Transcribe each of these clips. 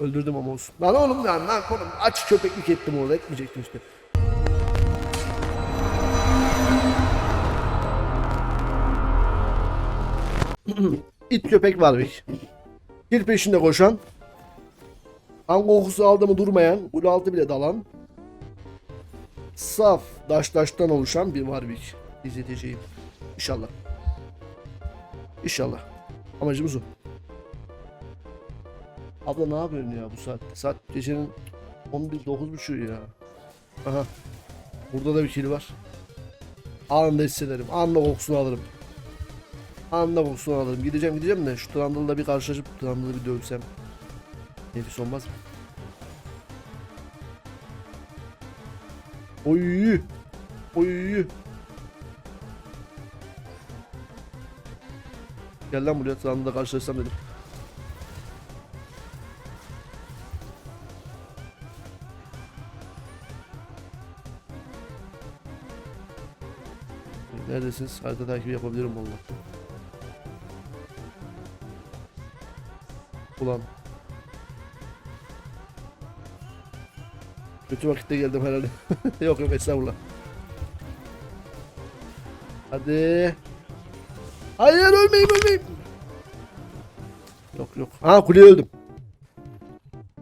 Öldürdüm ama olsun. Lan oğlum lan lan oğlum aç köpeklik ettim orada etmeyecektim işte. İt köpek varmış. Bir peşinde koşan. Kan kokusu aldı mı durmayan. Gol altı bile dalan. Saf daş taştan oluşan bir Warwick izleteceğim. İnşallah. İnşallah. Amacımız o. Abla ne yapıyorsun ya bu saatte? Saat gecenin 11 9.30 ya. Aha. Burada da bir kill var. Anında hissederim. Anında kokusunu alırım. Anında kokusunu alırım. Gideceğim gideceğim de şu Trundle'la bir karşılaşıp Trundle'ı bir dövsem. Nefis olmaz mı? Oy. Oy. Gel lan buraya Trundle'la karşılaşsam dedim. Neredesiniz? Harita takibi yapabilirim valla. Ulan. Kötü vakitte geldim herhalde. yok yok estağfurullah. Hadi. Hayır ölmeyeyim ölmeyeyim. Yok yok. Ha kuleye öldüm.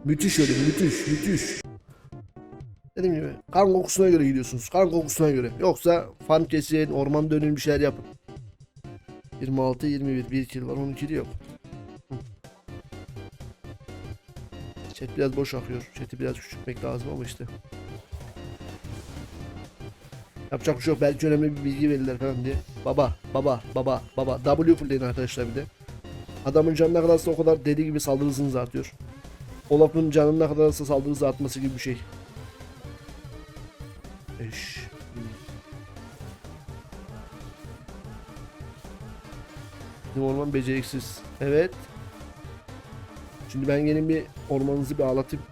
Müthiş öldüm müthiş müthiş. Dediğim gibi kan kokusuna göre gidiyorsunuz. Kan kokusuna göre. Yoksa farm kesin, orman dönün bir şeyler yapın. 26, 21, 1 kill var, 12 kill yok. Chat biraz boş akıyor. Chat'i biraz küçültmek lazım ama işte. Yapacak bir şey yok. Belki önemli bir bilgi verirler falan diye. Baba, baba, baba, baba. W fullleyin arkadaşlar bir de. Adamın canı ne kadarsa o kadar deli gibi saldırı hızınız artıyor. Olaf'ın canı ne kadarsa saldırı hızı artması gibi bir şey. Bizim orman beceriksiz. Evet. Şimdi ben gelin bir ormanınızı bir ağlatayım.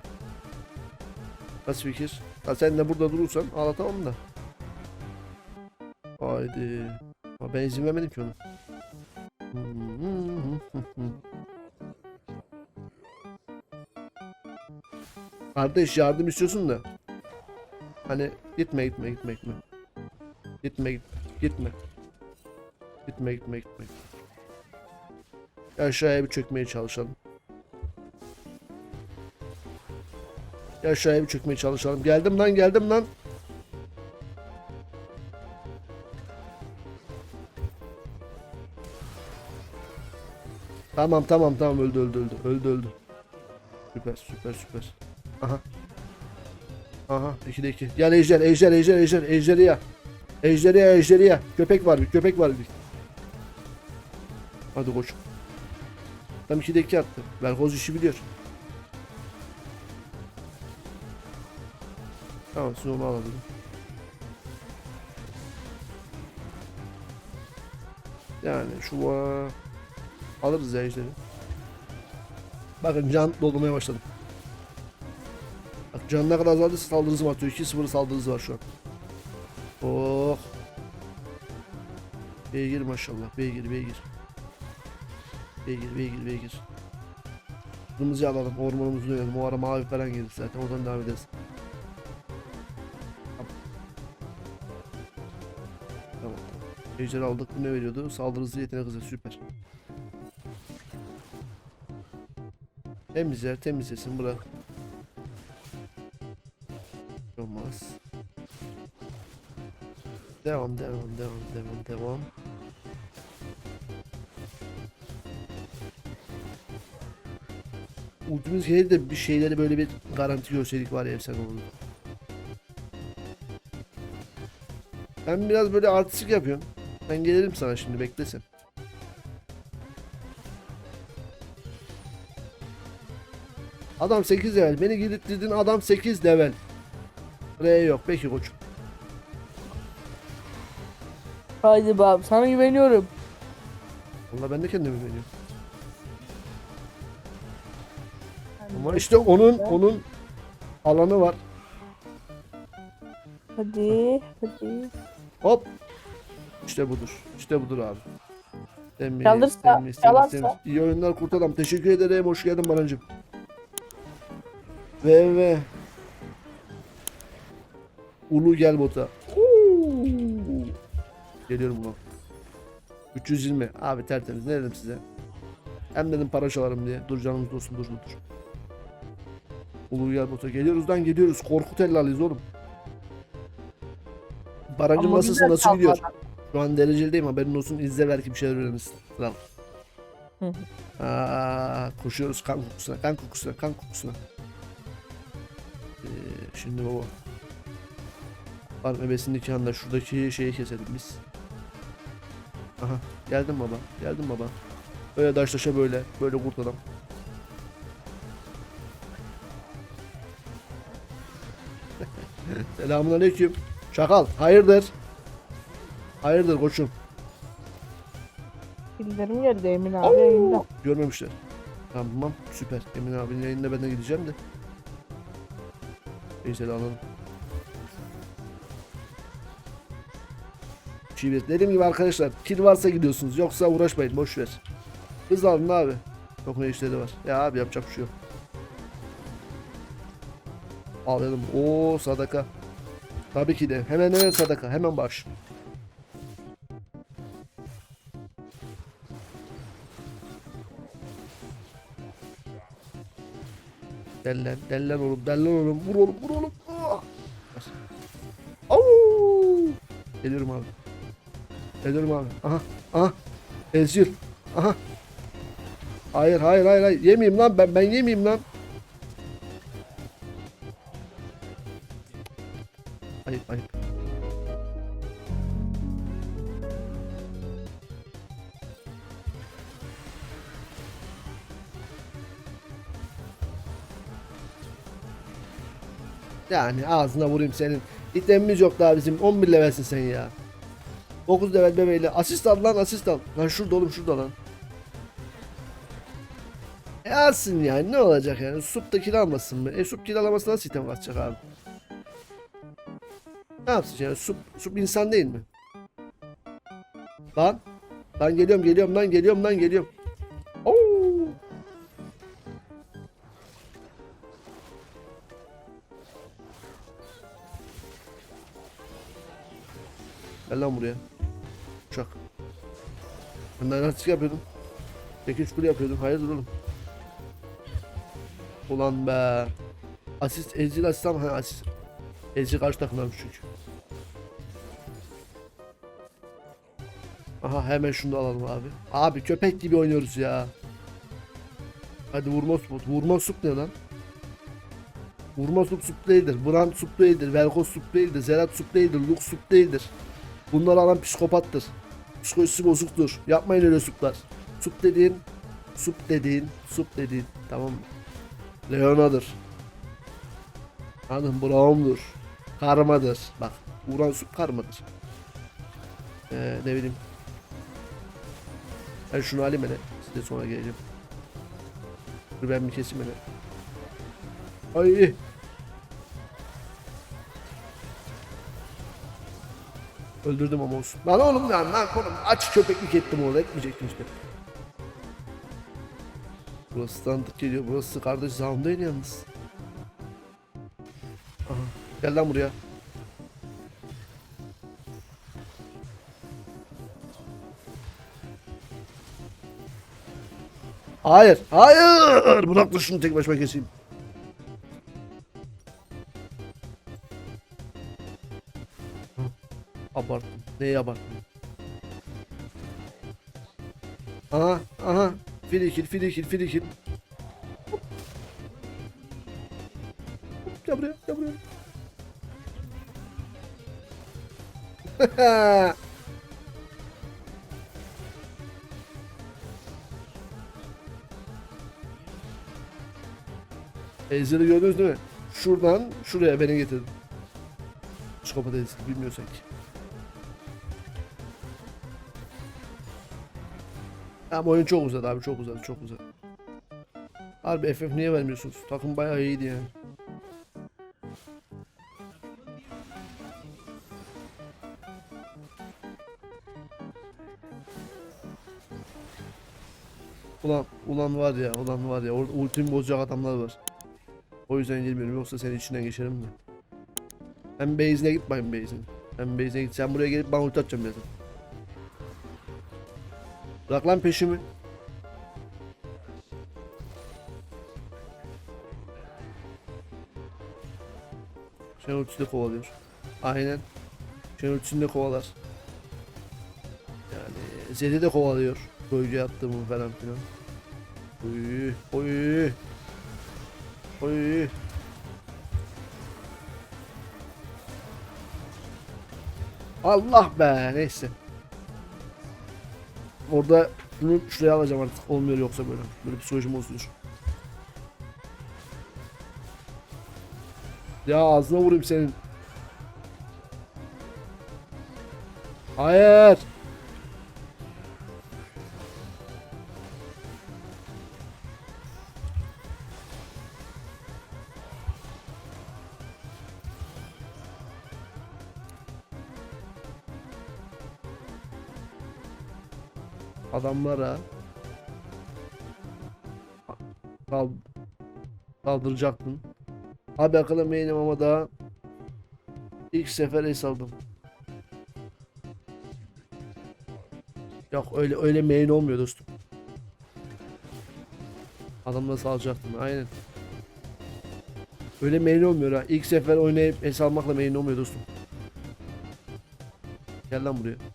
Nasıl fikir? Ha sen de burada durursan ağlatamam da. Haydi. Ha, ben izin vermedim ki ona. Kardeş yardım istiyorsun da. Hani gitme gitme gitme gitme. Gitme gitme gitme. Gitme gitme gitme. Aşağıya bir çökmeye çalışalım. Aşağıya bir çökmeye çalışalım. Geldim lan geldim lan. Tamam tamam tamam öldü öldü öldü öldü öldü. Süper süper süper. Aha. Aha 2'de 2. Gel ejder ejder ejder ejder ejderha. Ejderha ejderha. Köpek var bir köpek var bir. Hadi koç. Tam 2'de 2 attı. Berkoz işi biliyor. Tamam siz onu alabilirim. Yani şu va- alırız ya ejderi. Bakın can doldurmaya başladım. Bak can ne kadar azaldıysa saldırı hızım artıyor. 2-0 saldırı var şu an. Oh. Beygir maşallah. Beygir beygir. Beygir beygir beygir. Kırmızı alalım. Ormanımızı dönelim. O ara mavi falan gelir zaten. Oradan devam ederiz. Tamam. Tamam. Ejder aldık. Bu ne veriyordu? Saldırı hızı yetenek hızı. Süper. Temizler temizlesin bırak. Olmaz. Devam devam devam devam devam. Ultimiz gelir de bir şeyleri böyle bir garanti görseydik var ya efsane olurdu. Ben biraz böyle artistik yapıyorum. Ben gelirim sana şimdi beklesin. Adam 8 level. Beni gidittirdin adam 8 level. R yok. Peki koçum. Haydi bab sana güveniyorum. Valla ben de kendime güveniyorum. Ama işte onun onun alanı var. Hadi hadi. Hop. İşte budur. İşte budur abi. Temiz, Çalırsa, temiz, temiz, çalarsa. temiz. İyi oyunlar kurt adam. Teşekkür ederim. Hoş geldin Banancım. Ve ve. Ulu gel bota. Uuu. Geliyorum ulan. 320. Abi tertemiz. Ne dedim size? Hem dedim para çalarım diye. Dur canımız olsun dur dur dur. Ulu gel bota. Geliyoruz. Korkut ellalıyız oğlum. Barajın Ama güzel nasıl gidiyor? Şu an derecedeyim haberin olsun. İzle belki bir şeyler öğrenirsin. Tamam. Aa, koşuyoruz kan kokusuna, kan kokusuna, kan kokusuna. Ee, şimdi baba. Var bebesin nikahında şuradaki şeyi keselim biz. Aha geldim baba, geldim baba. Böyle daşlaşa böyle, böyle kurt adam. Selamun aleyküm. Çakal, hayırdır? Hayırdır koçum? Bildirim geldi Emin abi yayında. Görmemişler. Tamam süper. Emin abinin yayınına ben de gideceğim de. Neyse alalım. Çivi. Dediğim gibi arkadaşlar kil varsa gidiyorsunuz. Yoksa uğraşmayın boş ver. Hız alın abi. Çok ne işleri var. Ya abi yapacak bir şey yok. Alalım. Oo sadaka. Tabii ki de. Hemen hemen sadaka. Hemen baş. Dellen, dellen oğlum, dellen oğlum, vur oğlum, vur oğlum. Ah! Au! Geliyorum abi. Geliyorum abi. Aha, aha. Ezil. Aha. Hayır, hayır, hayır, hayır. Yemeyeyim lan ben, ben yemeyeyim lan. Yani ağzına vurayım senin. İtemimiz yok daha bizim. 11 levelsin sen ya. 9 level bebeğiyle. Asist al lan asist al. Lan şurada oğlum şurada lan. E alsın yani ne olacak yani. Sup da kill almasın mı? E sup kill alaması nasıl item kaçacak abi? Ne yapsın yani? Sup, sup insan değil mi? Lan. Lan geliyorum geliyorum lan geliyorum lan geliyorum. Gel lan buraya. Uçak. Ben de lastik yapıyordum. Çekiç kule yapıyordum. Hayırdır oğlum? Ulan be. Asist, ezil asist ama ha asist. Ezil karşı takımlarmış çünkü. Aha hemen şunu da alalım abi. Abi köpek gibi oynuyoruz ya. Hadi vurma sup. Vurma sup ne lan? Vurma sup sup değildir. Brand sup değildir. Velkos sup değildir. Zerat sup değildir. Lux sup değildir. Bunları alan psikopattır. Psikolojisi bozuktur. Yapmayın öyle suplar. Sup dediğin, sup dediğin, sup dediğin. Tamam mı? Leona'dır. Anladın Brown'dur. Karmadır. Bak. Uğran sup karmadır. Ee, ne bileyim. Ben şunu alayım hele. Size sonra geleceğim. Dur ben bir keseyim hele. Ay. Öldürdüm ama olsun. Lan oğlum lan lan oğlum aç köpeklik ettim orada etmeyecektim işte. Burası tanıdık geliyor. Burası kardeş değil yalnız. Aha. Gel lan buraya. Hayır. Hayır. Bırak da şunu tek başıma keseyim. Neyi abarttım? Aha, aha. Filikil, filikil, filikil. Gel buraya, gel buraya. Ezeli gördünüz değil mi? Şuradan şuraya beni getirdin. Psikopat ezeli bilmiyorsan Ama oyun çok uzadı abi çok uzadı çok uzadı. Harbi FF niye vermiyorsunuz? Takım bayağı iyiydi yani. Ulan ulan var ya ulan var ya orada ultimi bozacak adamlar var. O yüzden girmiyorum yoksa senin içinden geçerim de. Ben base'ine gitmeyin base'ine. Ben base'ine git. Sen buraya gelip bana ulti atacağım birazdan. Bırak lan peşimi. Şen ultisi de kovalıyor. Aynen. Şen ultisini de kovalar. Yani Zed'i de kovalıyor. Bölge attığımı falan filan. Oy, oy. Oy. Allah be neyse. Orada bunu şuraya alacağım artık. Olmuyor yoksa böyle. Böyle psikolojim bozuyor. Ya ağzına vurayım senin. Hayır. Adamlara Kal kaldıracaktın. Abi akıllı meynim ama daha ilk sefer es aldım. Yok öyle öyle main olmuyor dostum. Adamla salacaktım aynen. Öyle main olmuyor ha. İlk sefer oynayıp es almakla main olmuyor dostum. Gel lan buraya.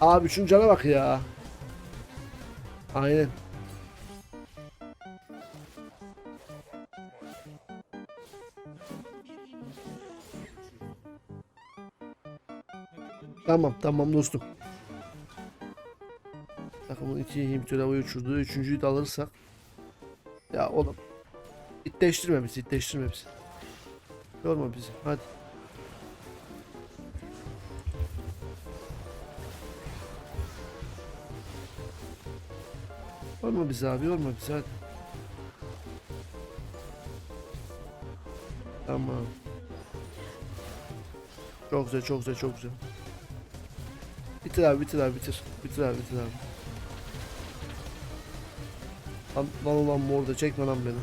Abi şunun cana bak ya. Aynen. Tamam tamam dostum. Takımın iki havaya uçurdu. Üçüncüyü de alırsak. Ya oğlum. İtleştirme bizi itleştirme bizi. Yorma bizi hadi. Yorma bizi abi yorma bizi hadi. Tamam. Çok güzel çok güzel çok güzel. Bitir abi bitir abi bitir. Bitir abi bitir abi. Lan, lan ulan mor da çekme lan beni.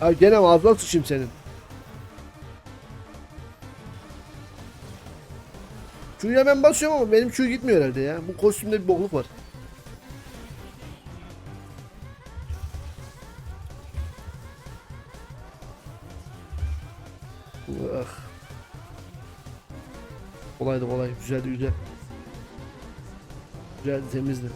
Abi gene ağzına sıçayım senin. Q'ya ben basıyorum ama benim Q gitmiyor herhalde ya. Bu kostümde bir bokluk var. Ah. Kolaydı kolay. Güzeldi güzel. Güzeldi temizdi.